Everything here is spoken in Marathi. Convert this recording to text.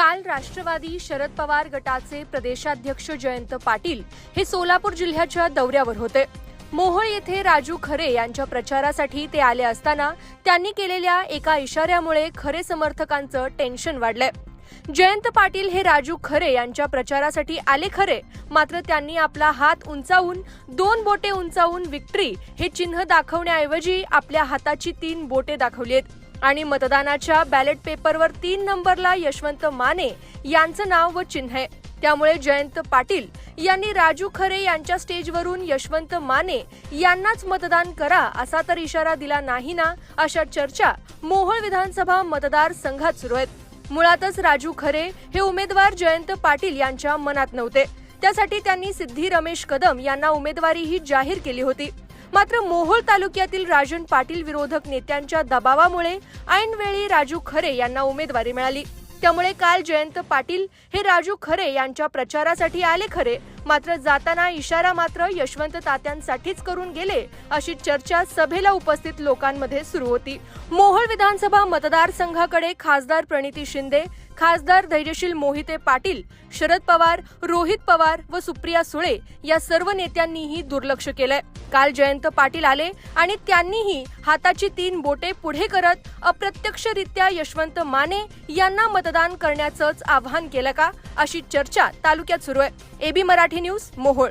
काल राष्ट्रवादी शरद पवार गटाचे प्रदेशाध्यक्ष जयंत पाटील हे सोलापूर जिल्ह्याच्या दौऱ्यावर होते. मोहोळ येथे राजू खरे यांच्या प्रचारासाठी ते आले असताना त्यांनी केलेल्या एका इशाऱ्यामुळे खरे समर्थकांचं टेन्शन वाढलंय. जयंत पाटील हे राजू खरे यांच्या प्रचारासाठी आले खरे मात्र त्यांनी आपला हात उंचावून दोन बोटे उंचावून विक्ट्री हे चिन्ह दाखवण्याऐवजी आपल्या हाताची तीन बोटे दाखवली आहेत. आणि मतदानाच्या बॅलेट पेपरवर तीन नंबरला यशवंत माने यांचं नाव व चिन्ह आहे. त्यामुळे जयंत पाटील यांनी राजू खरे यांच्या स्टेजवरून यशवंत माने यांनाच मतदान करा असा तर इशारा दिला नाही ना अशा चर्चा मोहोळ विधानसभा मतदार संघात सुरू आहेत. मुळातच राजू खरे हे उमेदवार जयंत पाटील यांच्या मनात नव्हते. त्यासाठी त्यांनी सिद्धी रमेश कदम यांना उमेदवारीही जाहीर केली होती. मात्र मोहोळ तालुक्यातील राजन पाटील विरोधक नेत्यांच्या दबावामुळे ऐनवेळी राजू खरे यांना उमेदवारी मिळाली. त्यामुळे काल जयंत पाटील हे राजू खरे यांच्या प्रचारासाठी आले खरे मात्र जाताना इशारा मात्र यशवंत तात्यांसाठीच करून गेले अशी चर्चा सभेला उपस्थित लोकांमध्ये सुरू होती. मोहोळ विधानसभा मतदारसंघाकडे खासदार प्रणिती शिंदे खासदार धैर्यशील मोहिते पाटील शरद पवार रोहित पवार व सुप्रिया सुळे या सर्व नेत्यांनीही दुर्लक्ष केलंय. काल जयंत पाटील आले आणि त्यांनीही हाताची तीन बोटे पुढे करत अप्रत्यक्षरित्या यशवंत माने यांना मतदान करण्याचंच आवाहन केलं का? अशी चर्चा तालुक्यात सुरू आहे. AB Marathi news Mohol.